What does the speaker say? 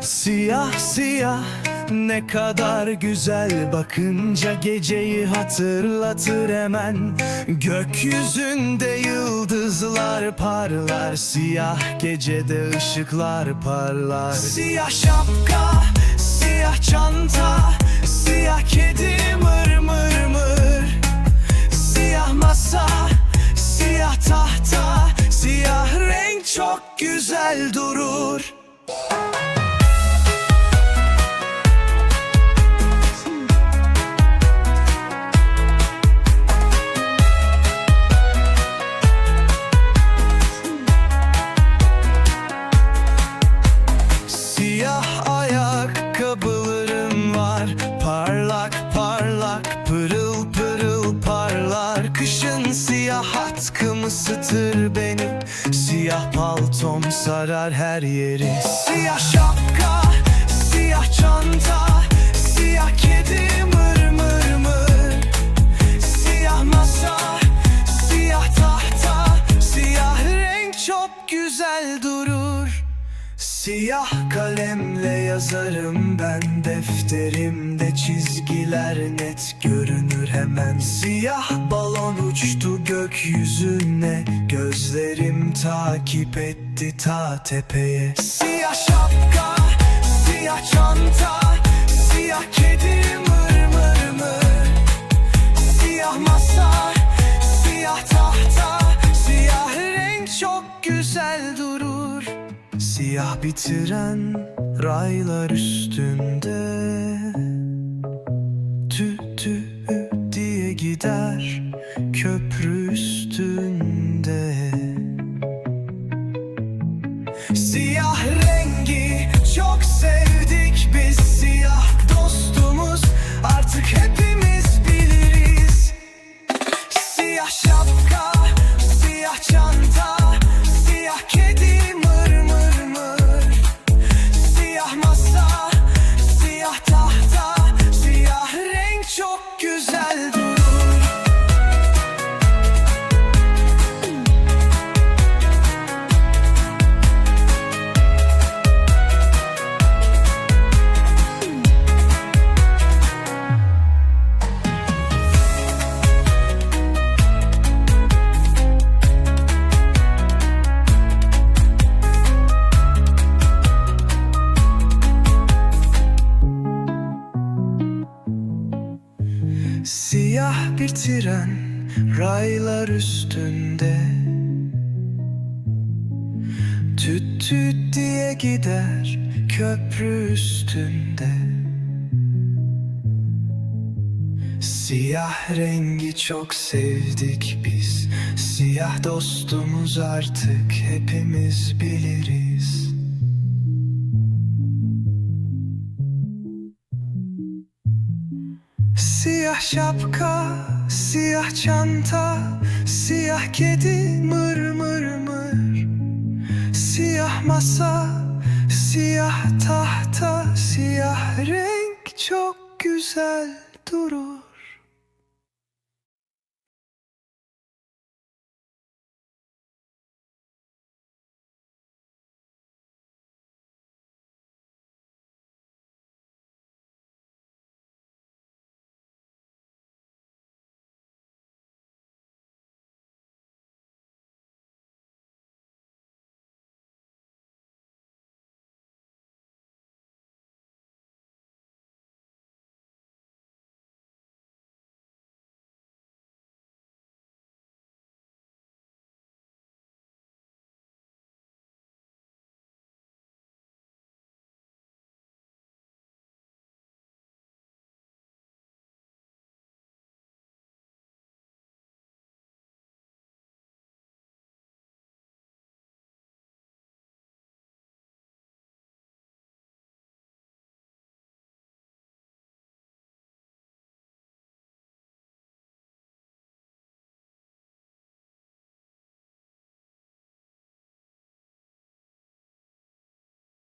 Siyah siyah ne kadar güzel bakınca geceyi hatırlatır hemen. Gökyüzünde yıldızlar parlar Siyah gecede ışıklar parlar. Siyah şapka, siyah çanta Siyah kedi mır var Parlak parlak pırıl pırıl parlar. Kışın siyah atkım ısıtır beni. Siyah paltom sarar her yeri. Siyah şapka, siyah çanta Siyah kedi Siyah kalemle yazarım ben defterimde çizgiler net görünür hemen. Siyah balon uçtu gökyüzüne gözlerim takip etti ta tepeye. Siyah şapka, siyah çanta, siyah kedi Siyah bir tren raylar üstünde. Tü tü diye gider köprü üstünde Siyah bir tren raylar üstünde. Tüt tüt diye gider köprü üstünde. Siyah rengi çok sevdik biz. Siyah dostumuz artık hepimiz biliriz Siyah şapka, siyah çanta, siyah kedi mır mır mır. Siyah masa, siyah tahta, siyah renk çok güzel durur